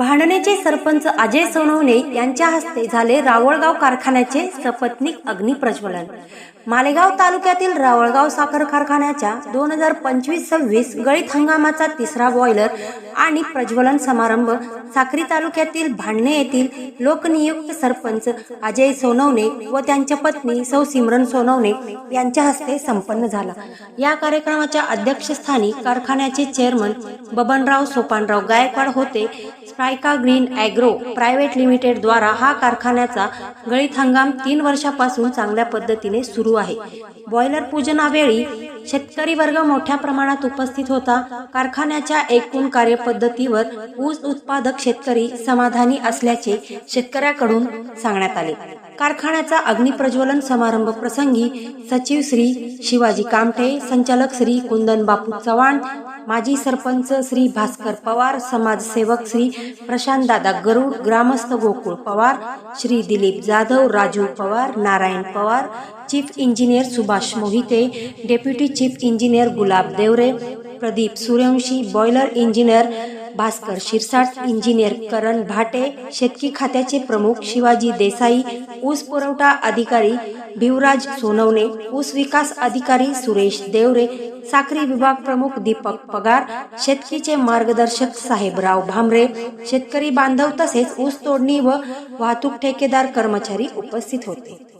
भांडणेचे सरपंच अजय सोनवणे यांच्या हस्ते झाले रावळगाव कारखान्याचे सपत्निक अग्निप्रज्वलन मालेगाव तालुक्यातील रावळगाव साखर कारखान्याच्या दोन हजार पंचवीस सव्वीस गळीत हंगामाचा तिसरा बॉयलर आणि प्रज्वलन समारंभ साक्री तालुक्यातील भांडणे येथील लोकनियुक्त सरपंच अजय सोनवणे व त्यांच्या पत्नी सौ सिमरन सोनवणे यांच्या हस्ते संपन्न झाला. या कार्यक्रमाच्या अध्यक्षस्थानी कारखान्याचे चेअरमन बबनराव सोपानराव गायकवाड होते. सायका ग्रीन ॲग्रो प्रायव्हेट लिमिटेड द्वारा हा कारखान्याचा गळीत हंगाम तीन वर्षापासून चांगल्या पद्धतीने सुरू आहे. बॉयलर पूजनावेळी शेतकरी वर्ग मोठ्या प्रमाणात उपस्थित होता. कारखान्याच्या एकूण कार्यपद्धतीवर ऊस उत्पादक शेतकरी समाधानी असल्याचे शेतकऱ्याकडून सांगण्यात आले. कारखान्याचा अग्निप्रज्वलन समारंभ प्रसंगी सचिव श्री शिवाजी कामठे संचालक श्री कुंदन बापू चव्हाण माजी सरपंच श्री भास्कर पवार समाजसेवक श्री प्रशांत दादा गरुड ग्रामस्थ Gokul Pawar Shri Dilip Jadhav Raju Pawar Narayan Pawar chief engineer Subhash Mohite deputy chief engineer Gulab Devre Pradeep Suryavanshi boiler engineer Bhaskar Shirsat engineer Karan Bhate शेतकी खात्याचे प्रमुख शिवाजी देसाई ऊस पुरवठा अधिकारी भिवराज सोनवणे ऊस विकास अधिकारी सुरेश देवरे साखरी विभाग प्रमुख दीपक पगार शेतकीचे मार्गदर्शक साहेबराव भामरे शेतकरी बांधव तसेच ऊस तोडणी व वाहतूक ठेकेदार कर्मचारी उपस्थित होते.